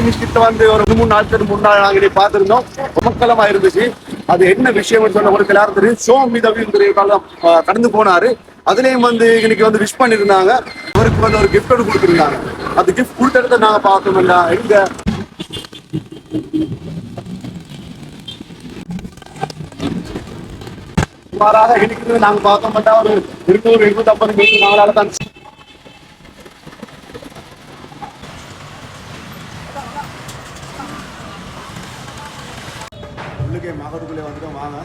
Main ஸ்ட்ரீட்ல வந்து ஒரு மூணு நாட்களுக்கு முன்னாள் நாங்க இதை பார்த்திருந்தோம். உமக்கலமா இருந்துச்சு. அது என்ன விஷயம் சொன்ன ஒரு எல்லாரும் தெரியும். சோ மீதவி கடந்து போனாரு. அதுலயும் வந்து இன்னைக்கு வந்து விஷ் பண்ணிருந்தாங்க. அவருக்கு வந்து ஒரு கிஃப்ட் கொடுத்துருந்தாங்க. அந்த கிஃப்ட் கொடுத்தத நாங்க பார்த்தோம்ல எங்க? சுமாராக இன்னைக்கு நாங்க பார்த்தோம்னா ஒரு இருநூறு இருநூத்தி ஐம்பது மீட்டர் நாங்களால தான் உள்ளுக்கே மகருக்குள்ளே வந்துட்டோம் வாங்க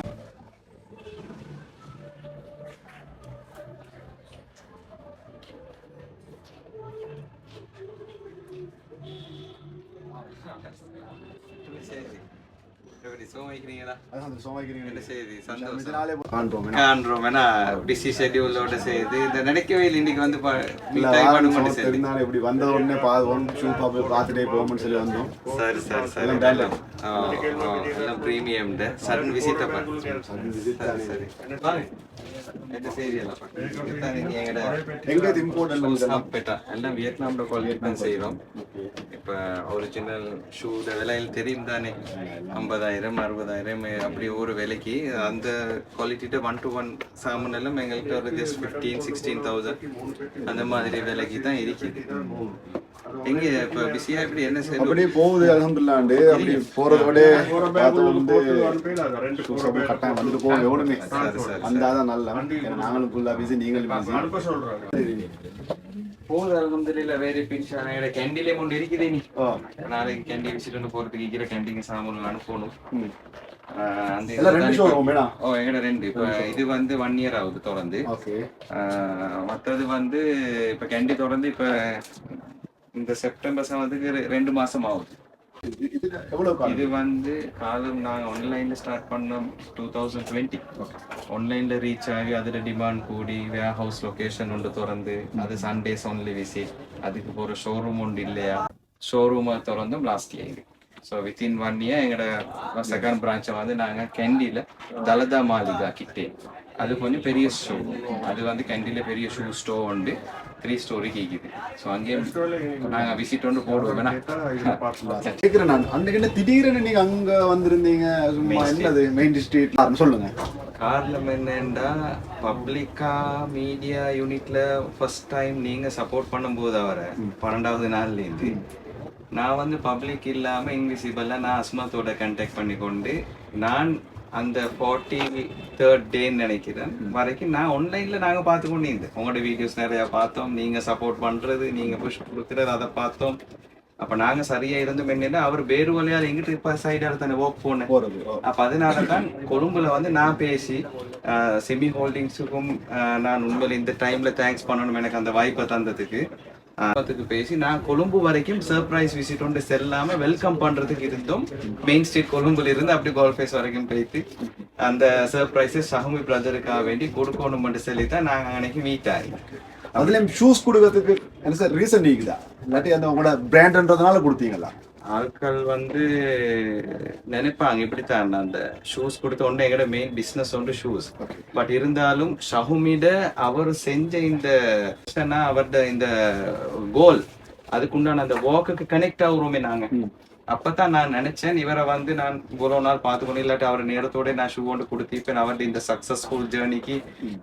சரி காண்றோம் ஏன்னா பிஸி ஷெட்யூலோட சேர்த்து இந்த நினைக்கவே இல்லை இன்னைக்கு வந்து இருந்தாலும் இப்படி வந்த உடனே பாதுவோம் ஷூ பாப்பு பார்த்துட்டே போவோம்னு சொல்லி வந்தோம் சரி சரி சரி எல்லாம் done. ஆ, ஆ, எல்லாம் ப்ரீமியம் சடன் விசிட் அப்ப சரி சரி வாங்க. என்ன செய்தி எல்லாம் இதுதான் நீங்க எங்கட எங்க இது இம்பார்ட்டன்ட் எல்லாம் வியட்நாம்ல தான் செய்யறோம் இப்ப ஒரிஜினல் ஷூ விலையில் தெரியும் தானே ஐம்பதாயிரம் அறுபதாயிரம் அப்படி ஒரு விலைக்கு அந்த குவாலிட்டிட்ட ஒன் டு ஒன் சாமான் எல்லாம் எங்கள்கிட்ட ஒரு ஜஸ்ட் ஃபிஃப்டீன் சிக்ஸ்டீன் தௌசண்ட் அந்த மாதிரி விலைக்கு தான் இருக்குது எங்க இப்ப பிஸியா இப்படி என்ன செய்யணும் அப்படியே போகுது அலமதுல்லாண்டு அப்படி போறத விட பார்த்து வந்து கட்டாயம் வந்துட்டு சரி, சரி. வந்தாதான் நல்லா நாங்களும் ஃபுல்லா பிஸி நீங்களும் பிஸி போகுது அலமதுல வேற பின்ஷா எங்கட கேண்டிலே ஒன்று இருக்குது நீ நாளைக்கு கேண்டி விசிட்டு போறதுக்கு இருக்கிற கேண்டிங்க சாமான் அனுப்பணும். ரெண்டு இப்ப இது வந்து ஒன் இயர் ஆகுது தொடர்ந்து. மத்தது வந்து இப்ப கேண்டி தொடர்ந்து இப்ப இந்த செப்டம்பர் செவன்த்துக்கு ரெண்டு மாசம் ஆகுது இது வந்து காலம் நாங்க ஆன்லைன்ல ஸ்டார்ட் பண்ணோம் டூ தௌசண்ட் டுவெண்ட்டி ஆன்லைன்ல ரீச் ஆகி அதுல டிமாண்ட் கூடி வேர் ஹவுஸ் லொகேஷன் ஒன்று திறந்து அது சண்டேஸ் ஒன்லி விசிட் அதுக்கு போற ஷோரூம் ஒன்று இல்லையா? ஷோரூமை திறந்தும் last year so within one year எங்களோட செகண்ட் பிரான்ச்சை வந்து நாங்கள் கெண்டியில் தலதா மாளிகா கிட்டே. அது கொஞ்சம் பெரிய ஷோ அது வந்து கெண்டியில் பெரிய ஷூ ஸ்டோ உண்டு. த்ரீ ஸ்டோரி கேக்குது. ஸோ அங்கேயே நாங்கள் விசிட் ஒன்று போடுவோம். வேணா. கேக்குறேன் நான். அன்னைக்கு என்ன திடீர்னு நீங்க அங்க வந்திருந்தீங்க. சும்மா என்னது? மெயின் ஸ்ட்ரீட் சொல்லுங்க. காரணம் என்னன்னா பப்ளிக்கா மீடியா யூனிட்ல ஃபர்ஸ்ட் டைம் நீங்க சப்போர்ட் பண்ணும்போது அவரை. பன்னெண்டாவது நாள்ல இருந்து. நான் வந்து பப்ளிக் இல்லாம இன்விசிபிளா நான் அஸ்மத்தோட கண்டாக்ட் பண்ணி கொண்டு நான் அந்த ஃபார்ட்டி தேர்ட் டேன்னு நினைக்கிறேன். வரைக்கும் நான் ஆன்லைன்ல நாங்க பார்த்து கொண்டு இருந்தேன் உங்களோட வீடியோஸ் நிறைய பார்த்தோம். நீங்க சப்போர்ட் பண்றது நீங்க புஷ் கொடுக்குறது அதை பார்த்தோம். அப்ப நாங்க சரியா இருந்தோம் என்னன்னா அவர் வேறு வழியால் எங்கிட்ட இப்ப சைடால தானே ஒர்க் போனேன். அப்ப அதனால தான் கொழும்புல வந்து நான் பேசி செமி ஹோல்டிங்ஸுக்கும் நான் உண்மையில இந்த டைம்ல தேங்க்ஸ் பண்ணணும் எனக்கு அந்த வாய்ப்பை தந்ததுக்கு அதுக்கு பேசி நான் கொழும்பு வரைக்கும் சர்ப்ரைஸ் விசிட் ஒன்று செல்லாம வெல்கம் பண்றதுக்கு இருந்தோம். மெயின் ஸ்ட்ரீட் கொழும்புல இருந்து அப்படி கோல்ஃபேஸ் வரைக்கும் போயிட்டு அந்த சர்ப்ரைஸை சஹமி பிரதருக்காக வேண்டி கொடுக்கணும் மட்டும் சொல்லி தான் நாங்க அன்னைக்கு மீட் ஆகிருக்கோம் அதுலயும் ஷூஸ் கொடுக்கறதுக்கு என்ன சார் ரீசன் நீக்குதா இல்லாட்டி அந்த உங்களோட பிராண்ட்ன்றதுனால கொடுத்தீங்களா? ஆட்கள் வந்து நினைப்பாங்க இப்படித்தான். அந்த ஷூஸ் கொடுத்த உடனே எங்கட மெயின் பிசினஸ் வந்து ஷூஸ் பட் இருந்தாலும் ஷஹுமிட அவர் செஞ்ச இந்த அவரோட இந்த கோல் அதுக்குண்டான அந்த வாக்குக்கு கனெக்ட் ஆகுறோமே நாங்க. அப்பதான் நான் நினைச்சேன் இவரை வந்து நான் இவ்வளவு நாள் பார்த்துக்கணும். இல்லாட்டி அவர் நேரத்தோட நான் ஷூ ஒன்று கொடுத்திப்பேன் அவர்கிட்ட இந்த சக்சஸ்ஃபுல் ஜேர்னிக்கு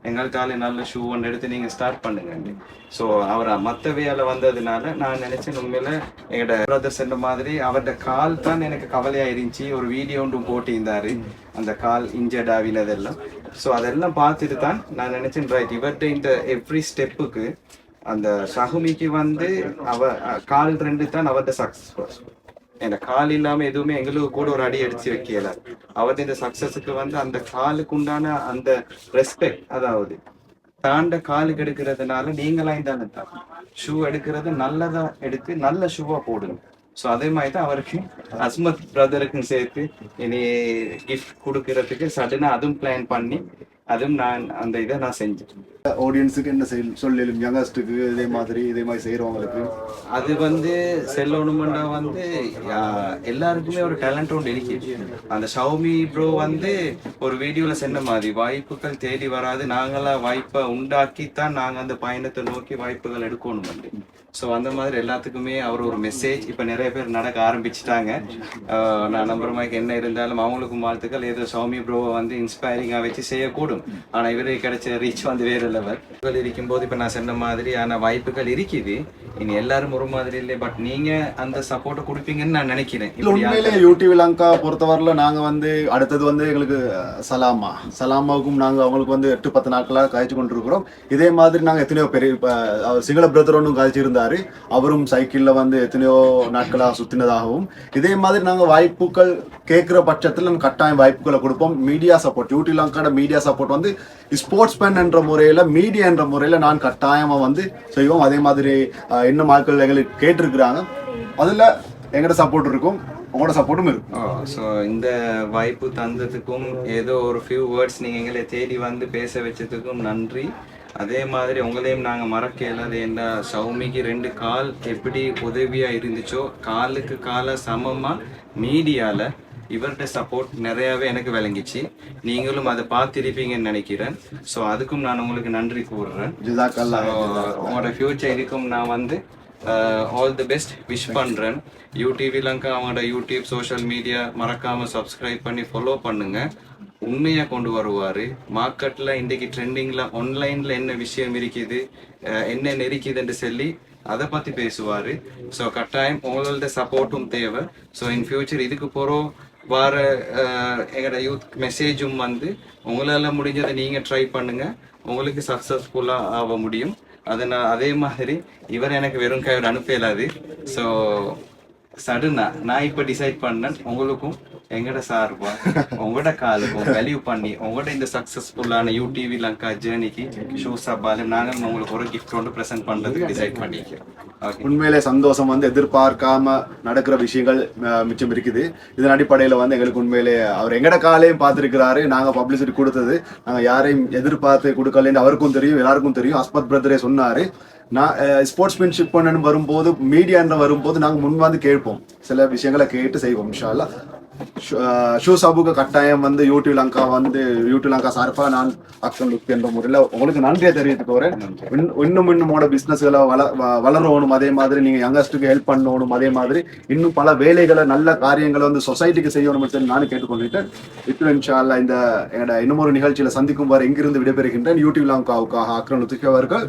எங்களுக்கால நல்ல ஷூ ஒன்று எடுத்து நீங்க ஸ்டார்ட் பண்ணுங்க. ஸோ அவர் மத்த வேலை வந்ததுனால நான் நினைச்சேன் உண்மையில எங்கட பிரதர்ஸ் என்ற மாதிரி அவரோட கால் தான் எனக்கு கவலையா இருந்துச்சு. ஒரு வீடியோ ஒன்றும் போட்டிருந்தாரு. அந்த கால் இன்ஜர்ட் ஆவினதெல்லாம் ஸோ அதெல்லாம் பார்த்துட்டு தான் நான் நினைச்சேன் ரைட் இவர்கிட்ட இந்த எவ்ரி ஸ்டெப்புக்கு அந்த சகுமிக்கு வந்து அவ கால் ரெண்டு தான் அவர்கிட்ட சக்சஸ்ஃபுல் ஏன்னா கால் இல்லாம எதுவுமே எங்களுக்கு கூட ஒரு அடி அடிச்சு வைக்கல. அவர் இந்த சக்சஸுக்கு வந்து அந்த காலுக்கு உண்டான அந்த ரெஸ்பெக்ட் அதாவது தாண்ட காலுக்கு எடுக்கிறதுனால நீங்களா தானே தான். ஷூ எடுக்கிறது நல்லதா எடுத்து நல்ல ஷூவா போடுங்க. ஸோ அதே மாதிரி தான் அவருக்கு அஸ்மத் பிரதருக்கும் சேர்த்து இனி கிஃப்ட் கொடுக்கறதுக்கு சடனா அதுவும் பிளான் பண்ணி அதுவும் நான் அந்த இதை நான் செஞ்சேன். ஆடியன்ஸுக்கு என்ன செல் சொல்லலும் யங்கஸ்டுக்கு இதே மாதிரி இதே மாதிரி செய்யறவங்களுக்கு அது வந்து செல்லணுமெண்டா வந்து எல்லாருக்குமே ஒரு டேலண்ட் ஒன்று இருக்கு அந்த ஷவுமி ப்ரோ வந்து ஒரு வீடியோல சொன்ன மாதிரி வாய்ப்புகள் தேடி வராது. நாங்களா வாய்ப்பை உண்டாக்கி தான் நாங்க அந்த பயணத்தை நோக்கி வாய்ப்புகள் எடுக்கணும் வந்து ஸோ அந்த மாதிரி எல்லாத்துக்குமே அவர் ஒரு மெசேஜ் இப்போ நிறைய பேர் நடக்க ஆரம்பிச்சிட்டாங்க. ஆஹ் நான் நம்புற மாதிரி என்ன இருந்தாலும் அவங்களுக்கும் வாழ்த்துக்கள். ஏதோ சௌமி ப்ரோவை வந்து இன்ஸ்பைரிங்காக வச்சு செய்யக்கூடும். ஆனால் இவருக்கு கிடைச்ச ரீச் வந்து வேறு லெவல் இவர்கள் இருக்கும்போது இப்போ நான் சொன்ன மாதிரியான வாய்ப்புகள் இருக்குது. இனி எல்லாரும் ஒரு மாதிரி இல்லை. பட் நீங்கள் அந்த சப்போர்ட்டை கொடுப்பீங்கன்னு நான் நினைக்கிறேன். உண்மையிலே யூடியூப் லங்கா பொறுத்தவரையில நாங்க வந்து அடுத்தது வந்து எங்களுக்கு அஹ், சலாமா. சலாமாவுக்கும் நாங்க அவங்களுக்கு வந்து எட்டு பத்து நாட்களா காய்ச்சி கொண்டிருக்கிறோம். இதே மாதிரி நாங்க எத்தனையோ பெரிய அவர் சிங்கள பிரதர் ஒன்றும் காய்ச்சி இருந்தாரு அவரும் சைக்கிள்ல வந்து எத்தனையோ நாட்களா சுத்தினதாகவும் இதே மாதிரி நாங்க வாய்ப்புகள் கேட்கிற பட்சத்தில் நம்ம கட்டாயம் வாய்ப்புகளை கொடுப்போம். மீடியா சப்போர்ட் யூடியூப் லங்காட மீடியா சப்போர்ட் வந்து ஸ்போர்ட்ஸ் மேன் என்ற முறையில மீடியா என்ற முறையில நான் கட்டாயமாக வந்து செய்வோம். அதே மாதிரி இன்னும் ஆட்கள் எங்களுக்கு கேட்டிருக்கிறாங்க. அதுல எங்கள்கிட்ட சப்போர்ட் இருக்கும். உங்களோட சப்போர்ட்டும் இருக்கும். ஸோ இந்த வாய்ப்பு தந்ததுக்கும் ஏதோ ஒரு ஃபியூ வேர்ட்ஸ் நீங்கள் எங்களை தேடி வந்து பேச வச்சதுக்கும் நன்றி. அதே மாதிரி உங்களையும் நாங்கள் மறக்க இயலாது ஏன்னா சௌமிக்கு ரெண்டு கால் எப்படி உதவியாக இருந்துச்சோ காலுக்கு காலை சமமாக மீடியாவில் இவர்கிட்ட சப்போர்ட் நிறையாவே எனக்கு விளங்கிச்சு. நீங்களும் அதை பார்த்திருப்பீங்கன்னு நினைக்கிறேன். ஸோ அதுக்கும் நான் உங்களுக்கு நன்றி கூறுறேன். உங்களோட ஃபியூச்சர் இதுக்கும் நான் வந்து ஆல் தி பெஸ்ட் விஷ் பண்றேன். யூடிவி லங்கா அவங்களோட யூடியூப் சோஷியல் மீடியா மறக்காம சப்ஸ்கிரைப் பண்ணி ஃபாலோ பண்ணுங்க. உண்மையாக கொண்டு வருவார். மார்க்கெட்டில் இன்றைக்கு ட்ரெண்டிங்கில் ஆன்லைனில் என்ன விஷயம் இருக்குது என்ன நெருக்குதுன்னு சொல்லி அதை பற்றி பேசுவார். ஸோ கட்டாயம் உங்களோட சப்போர்ட்டும் தேவை. ஸோ இன் ஃபியூச்சர் இதுக்கு போகிறோம் வர எங்களோட யூத் மெசேஜும் வந்து உங்களால் முடிஞ்சதை நீங்கள் ட்ரை பண்ணுங்கள் உங்களுக்கு சக்ஸஸ்ஃபுல்லாக ஆக முடியும். அதை நான் அதே மாதிரி இவர் எனக்கு வெறும் கையோட அனுப்பலாது ஸோ சடனா நான் இப்ப டிசைட் பண்ணேன் உங்களுக்கும் எங்கட சார்பா உங்களோட காலுக்கும் வேல்யூ பண்ணி உங்களோட இந்த சக்சஸ்ஃபுல்லான யூடிவி லங்கா ஜேர்னிக்கு ஷூ சப்பாலும் நாங்கள் உங்களுக்கு ஒரு கிஃப்ட் ஒன்று ப்ரெசென்ட் பண்ணுறதுக்கு டிசைட் பண்ணிக்கிறோம். உண்மையிலே சந்தோஷம் வந்து எதிர்பார்க்காம நடக்கிற விஷயங்கள் மிச்சம் இருக்குது. இதன் அடிப்படையில் வந்து எங்களுக்கு உண்மையிலே அவர் எங்கட காலையும் பார்த்துருக்கிறாரு. நாங்கள் பப்ளிசிட்டி கொடுத்தது. நாங்கள் யாரையும் எதிர்பார்த்து கொடுக்கலன்னு அவருக்கும் தெரியும் எல்லாருக்கும் தெரியும். அஸ்மத் பிரதரே சொன்னாரு. நான் ஸ்போர்ட்ஸ்மேன்ஷிப் பண்ணனு வரும்போது மீடியான்ற வரும்போது நாங்கள் முன் வந்து கேட்போம். சில விஷயங்களை கேட்டு செய்வோம் இன்ஷால்லா ஷூ சாபுக்கு கட்டாயம் வந்து யூடியூப் லங்கா வந்து யூடியூப் லங்கா சார்பாக நான் அக்கன் லுக் என்ற முறையில் உங்களுக்கு நன்றியை தெரிவித்துக்கிறேன் இன்னும் இன்னும் இன்னுமோட பிஸ்னஸ்களை வள வளரணும் அதே மாதிரி நீங்க யங்கஸ்டுக்கு ஹெல்ப் பண்ணணும் அதே மாதிரி இன்னும் பல வேலைகளை நல்ல காரியங்களை வந்து சொசைட்டிக்கு செய்யணும் சொல்லி நானும் கேட்டுக்கொண்டுட்டேன் இப்போ இன்ஷால்லா இந்த என்னோட இன்னும் ஒரு நிகழ்ச்சியில சந்திக்கும் வரை எங்கிருந்து விடைபெறுகின்றேன். யூடியூப் லங்காவுக்காக அக்ரன் லுத்துக்கு அவர்கள்.